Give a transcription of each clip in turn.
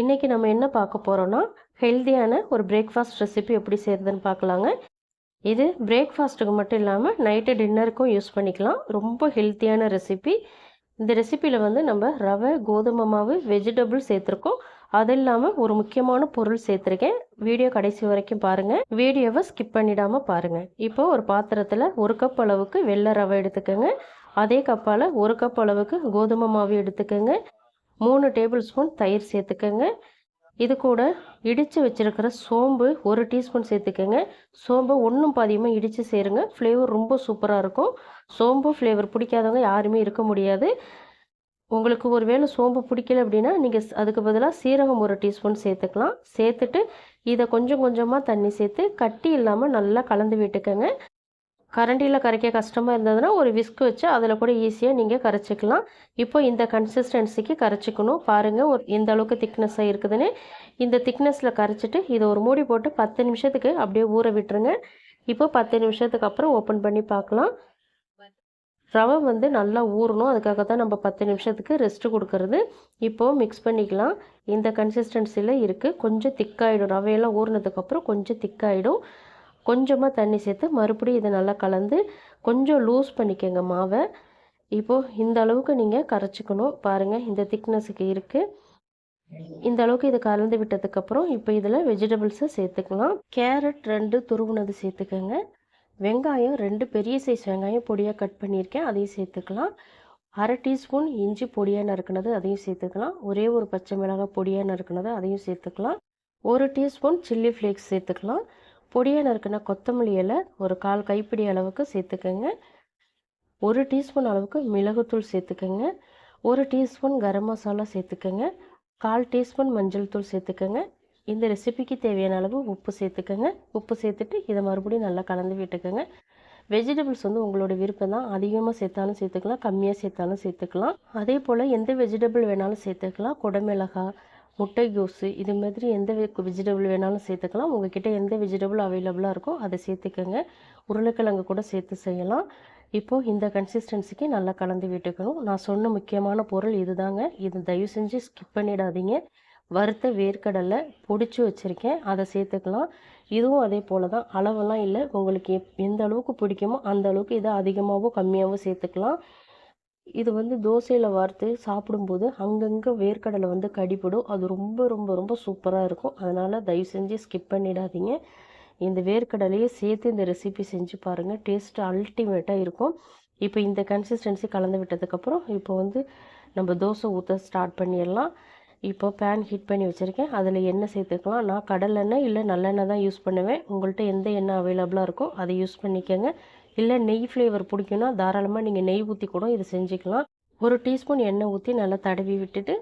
இன்றைக்கி நம்ம என்ன பார்க்க போகிறோன்னா ஹெல்த்தியான ஒரு பிரேக்ஃபாஸ்ட் ரெசிபி எப்படி செய்கிறதுன்னு பார்க்கலாங்க. இது பிரேக்ஃபாஸ்ட்டுக்கு மட்டும் இல்லாமல் நைட்டு டின்னருக்கும் யூஸ் பண்ணிக்கலாம். ரொம்ப ஹெல்த்தியான ரெசிபி இந்த ரெசிப்பியில் வந்து நம்ம ரவை கோதுமை மாவு வெஜிடபிள் சேர்த்துருக்கோம். அது இல்லாமல் ஒரு முக்கியமான பொருள் சேர்த்துருக்கேன். வீடியோ கடைசி வரைக்கும் பாருங்கள் வீடியோவை ஸ்கிப் பண்ணிடாமல் பாருங்கள் இப்போ ஒரு பாத்திரத்தில் ஒரு கப் அளவுக்கு வெள்ளை ரவை எடுத்துக்கோங்க. அதே கப்பால் ஒரு கப் அளவுக்கு கோதுமை மாவு எடுத்துக்கோங்க. மூணு டேபிள் ஸ்பூன் தயிர் சேர்த்துக்கோங்க. இது கூட இடித்து வச்சுருக்கிற சோம்பு ஒரு டீஸ்பூன் சேர்த்துக்கோங்க. சோம்பை ஒன்றும் பாதியமாக இடித்து சேருங்க. ஃப்ளேவர் ரொம்ப சூப்பராக இருக்கும். சோம்பு ஃப்ளேவர் பிடிக்காதவங்க யாருமே இருக்க முடியாது. உங்களுக்கு ஒரு வேளை சோம்பு பிடிக்கல அப்படின்னா நீங்கள் அதுக்கு பதிலாக சீரகம் ஒரு டீஸ்பூன் சேர்த்துக்கலாம். சேர்த்துட்டு இதை கொஞ்சம் கொஞ்சமாக தண்ணி சேர்த்து கட்டி இல்லாமல் நல்லா கலந்து விட்டுக்கோங்க. கரண்டியில் கரைக்க கஷ்டமாக இருந்ததுன்னா ஒரு விஸ்க் வச்சு அதில் கூட ஈஸியாக நீங்கள் கரைச்சிக்கலாம். இப்போ இந்த கன்சிஸ்டன்சிக்கு கரைச்சிக்கணும். பாருங்கள் ஒரு இந்த அளவுக்கு திக்னஸ்ஸாக இருக்குதுன்னு. இந்த திக்னஸில் கரைச்சிட்டு இதை ஒரு மூடி போட்டு பத்து நிமிஷத்துக்கு அப்படியே ஊற விட்டுருங்க. இப்போ பத்து நிமிஷத்துக்கு அப்புறம் ஓப்பன் பண்ணி பார்க்கலாம். ரவை வந்து நல்லா ஊறணும். அதுக்காக தான் நம்ம பத்து நிமிஷத்துக்கு ரெஸ்ட்டு கொடுக்கறது. இப்போது மிக்ஸ் பண்ணிக்கலாம். இந்த கன்சிஸ்டன்சியில் இருக்குது கொஞ்சம் திக்காகிடும் ரவையெல்லாம் ஊறினதுக்கப்புறம் கொஞ்சம் திக்காகிடும் கொஞ்சமாக தண்ணி சேர்த்து மறுபடியும் இதை நல்லா கலந்து கொஞ்சம் லூஸ் பண்ணிக்கோங்க மாவை. இப்போது இந்த அளவுக்கு நீங்கள் கரைச்சிக்கணும். பாருங்கள் இந்த திக்னஸுக்கு இருக்குது இந்த அளவுக்கு இதை கலந்து விட்டதுக்கப்புறம் இப்போ இதில் வெஜிடபிள்ஸை சேர்த்துக்கலாம். கேரட் ரெண்டு துருவுனது சேர்த்துக்கோங்க. வெங்காயம் ரெண்டு பெரிய சைஸ் வெங்காயம் பொடியாக கட் பண்ணியிருக்கேன் அதையும் சேர்த்துக்கலாம். அரை டீஸ்பூன் இஞ்சி பொடியாக நறுக்கினது அதையும் சேர்த்துக்கலாம். ஒரே ஒரு பச்சை மிளகாய் பொடியாக நறுக்கினது அதையும் சேர்த்துக்கலாம். ஒரு டீஸ்பூன் சில்லி ஃப்ளேக்ஸ் சேர்த்துக்கலாம். பொடியாக நறுக்கின கொத்தமல்லி இலை ஒரு கால் கைப்பிடி அளவுக்கு சேர்த்துக்கோங்க. ஒரு டீஸ்பூன் அளவுக்கு மிளகுத்தூள் சேர்த்துக்கோங்க. ஒரு டீஸ்பூன் கரம் மசாலா சேர்த்துக்கோங்க. கால் டீஸ்பூன் மஞ்சள் தூள் சேர்த்துக்கோங்க. இந்த ரெசிபிக்கு தேவையான அளவு உப்பு சேர்த்துக்கோங்க. உப்பு சேர்த்துட்டு இதை மறுபடியும் நல்லா கலந்து விட்டுக்கோங்க. வெஜிடபிள்ஸ் வந்து உங்களோட விருப்பம் தான். அதிகமாக சேர்த்தாலும் சேர்த்துக்கலாம் கம்மியாக சேர்த்தாலும் சேர்த்துக்கலாம். அதே போல் எந்த வெஜிடபிள் வேணாலும் சேர்த்துக்கலாம். குடமிளகாய் முட்டைகோஸு இது மாதிரி எந்த வெஜிடபிள் வேணாலும் சேர்த்துக்கலாம். உங்கள்கிட்ட எந்த வெஜிடபிள் அவைலபிளாக இருக்கோ அதை சேர்த்துக்கோங்க. உருளைக்கிழங்கு கூட சேர்த்து செய்யலாம். இப்போது இந்த கன்சிஸ்டன்சிக்கு நல்லா கலந்து விட்டுக்கணும் நான் சொன்ன முக்கியமான பொருள் இதுதாங்க. இது தயவு செஞ்சு ஸ்கிப் பண்ணிடாதீங்க. வறுத்த வேர்க்கடலை பொடிச்சு வச்சுருக்கேன். அதை சேர்த்துக்கலாம். இதுவும் அதே போல் தான் அளவெல்லாம் இல்லை. உங்களுக்கு எப் எந்த அளவுக்கு பிடிக்குமோ அந்த அளவுக்கு இதை அதிகமாகவும் கம்மியாகவும் சேர்த்துக்கலாம். இது வந்து தோசையில் வார்த்து சாப்பிடும்போது அங்கங்கே வேர்க்கடலை வந்து கடிப்படும் அது ரொம்ப ரொம்ப ரொம்ப சூப்பராக இருக்கும். அதனால் தயவு செஞ்சு ஸ்கிப் பண்ணிடாதீங்க. இந்த வேர்க்கடலையே சேர்த்து இந்த ரெசிபி செஞ்சு பாருங்கள் டேஸ்ட்டு அல்டிமேட்டாக இருக்கும். இப்போ இந்த கன்சிஸ்டன்சி கலந்து விட்டதுக்கப்புறம் இப்போ வந்து நம்ம தோசை ஊற்ற ஸ்டார்ட் பண்ணிடலாம். இப்போ பேன் ஹீட் பண்ணி வச்சுருக்கேன். அதில் எண்ணெய் சேர்த்துக்கலாம். நான் கடலெண்ணெய் இல்லை நல்லெண்ணெய் தான் யூஸ் பண்ணுவேன். உங்கள்கிட்ட எந்த எண்ணெய் அவைலபிளாக இருக்கோ அதை யூஸ் பண்ணிக்கோங்க. இல்லை நெய் ஃப்ளேவர் பிடிக்குன்னா தாராளமாக நீங்கள் நெய் ஊற்றி கூட இது செஞ்சுக்கலாம். ஒரு டீஸ்பூன் எண்ணெய் ஊற்றி நல்லா தடவி விட்டுட்டு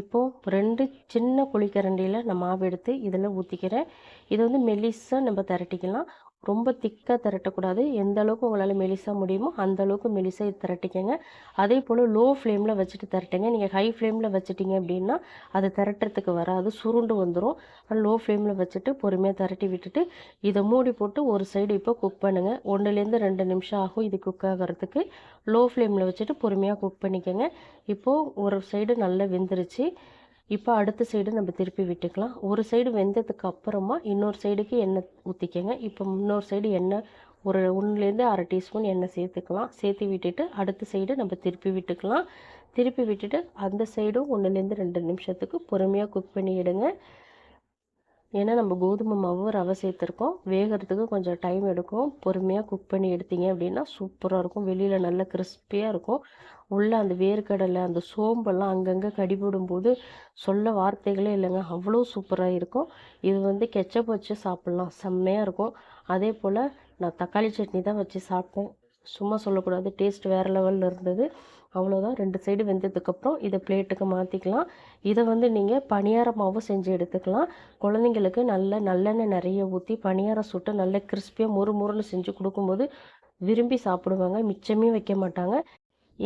இப்போது ரெண்டு சின்ன குழிக்கரண்டியில் நான் மாவு எடுத்து இதில் ஊற்றிக்கிறேன் இதை வந்து மெலிசாக நம்ம திரட்டிக்கலாம். ரொம்ப திக்காக திரட்டக்கூடாது. எந்த அளவுக்கு உங்களால் மெலிசாக முடியுமோ அந்த அளவுக்கு மெலிசாக திரட்டிக்கங்க. அதே போல் லோ ஃப்ளேமில் வச்சுட்டு திரட்டுங்க. நீங்கள் ஹை ஃப்ளேமில் வச்சுட்டிங்க அப்படின்னா அது திரட்டுறதுக்கு வராது. சுருண்டு வந்துடும் லோ ஃப்ளேமில் வச்சுட்டு பொறுமையாக திரட்டி விட்டுட்டு இதை மூடி போட்டு ஒரு சைடு இப்போ குக் பண்ணுங்கள் ஒன்றுலேருந்து ரெண்டு நிமிஷம் ஆகும் இது குக் ஆகிறதுக்கு. லோ ஃப்ளேமில் வச்சுட்டு பொறுமையாக குக் பண்ணிக்கோங்க. இப்போது ஒரு சைடு நல்லா வெந்துருச்சு. இப்போ அடுத்த சைடு நம்ம திருப்பி விட்டுக்கலாம். ஒரு சைடு வெந்ததுக்கு அப்புறமா இன்னொரு சைடுக்கு எண்ணெய் ஊற்றிக்கங்க இப்போ இன்னொரு சைடு எண்ணெய் ஒரு ஒன்றுலேருந்து அரை டீஸ்பூன் எண்ணெய் சேர்த்துக்கலாம். சேர்த்து விட்டுட்டு அடுத்த சைடு நம்ம திருப்பி விட்டுக்கலாம். திருப்பி விட்டுட்டு அந்த சைடும் ஒன்றுலேருந்து ரெண்டு நிமிஷத்துக்கு பொறுமையாக குக் பண்ணி எடுங்க. ஏன்னா நம்ம கோதுமை மாவு ரவை சேர்த்துருக்கோம். வேகிறதுக்கு கொஞ்சம் டைம் எடுக்கும். பொறுமையாக குக் பண்ணி எடுத்தீங்க அப்படின்னா சூப்பராக இருக்கும். வெளியில் நல்லா கிறிஸ்பியாக இருக்கும். உள்ளே அந்த வேர்க்கடலை அந்த சோம்பெல்லாம் அங்கங்கே கடிபடும்போது சொல்ல வார்த்தைகளே இல்லைங்க. அவ்வளோ சூப்பராக இருக்கும். இது வந்து கெச்சப் வச்சு சாப்பிட்லாம். செம்மையாக இருக்கும். அதே போல் நான் தக்காளி சட்னி தான் வச்சு சாப்பிட்டேன். சும்மா சொல்லக்கூடாது. டேஸ்ட் வேறு லெவலில் இருந்தது. அவ்வளோதான் ரெண்டு சைடு வெந்ததுக்கப்புறம் இதை பிளேட்டுக்கு மாற்றிக்கலாம் இதை வந்து நீங்கள் பணியார மாவு செஞ்சு எடுத்துக்கலாம். குழந்தைங்களுக்கு நல்ல நல்லெண்ணெய் நிறைய ஊற்றி பணியாரம் சுட்டு நல்ல கிறிஸ்பியாக முறு முறுன்னு செஞ்சு கொடுக்கும்போது விரும்பி சாப்பிடுவாங்க. மிச்சமே வைக்க மாட்டாங்க.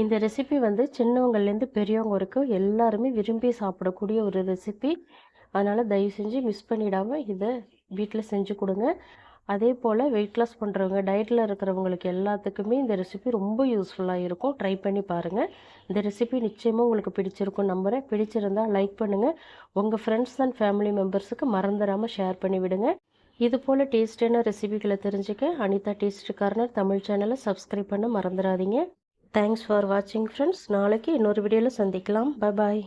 இந்த ரெசிபி வந்து சின்னவங்கள்லேருந்து பெரியவங்க வரைக்கும் எல்லாருமே விரும்பி சாப்பிடக்கூடிய ஒரு ரெசிபி அதனால் தயவு செஞ்சு மிஸ் பண்ணிடாமல் இதை வீட்டில் செஞ்சு கொடுங்க. அதே போல் வெயிட் லாஸ் பண்ணுறவங்க டயட்டில் இருக்கிறவங்களுக்கு எல்லாத்துக்குமே இந்த ரெசிபி ரொம்ப யூஸ்ஃபுல்லாக இருக்கும். ட்ரை பண்ணி பாருங்கள் இந்த ரெசிபி நிச்சயமாக உங்களுக்கு பிடிச்சிருக்கும் நம்புகிறேன் பிடிச்சிருந்தால் லைக் பண்ணுங்கள் உங்கள் ஃப்ரெண்ட்ஸ் அண்ட் ஃபேமிலி மெம்பர்ஸுக்கு மறந்துடாமல் ஷேர் பண்ணி விடுங்க. இது போல் டேஸ்டான ரெசிபிகளை தெரிஞ்சுக்க அனிதா டேஸ்ட் கார்னர் தமிழ் சேனலை சப்ஸ்கிரைப் பண்ண மறந்துடாதீங்க. தேங்க்ஸ் ஃபார் வாட்சிங் ஃப்ரெண்ட்ஸ் நாளைக்கு இன்னொரு வீடியோவில் சந்திக்கலாம். Bye bye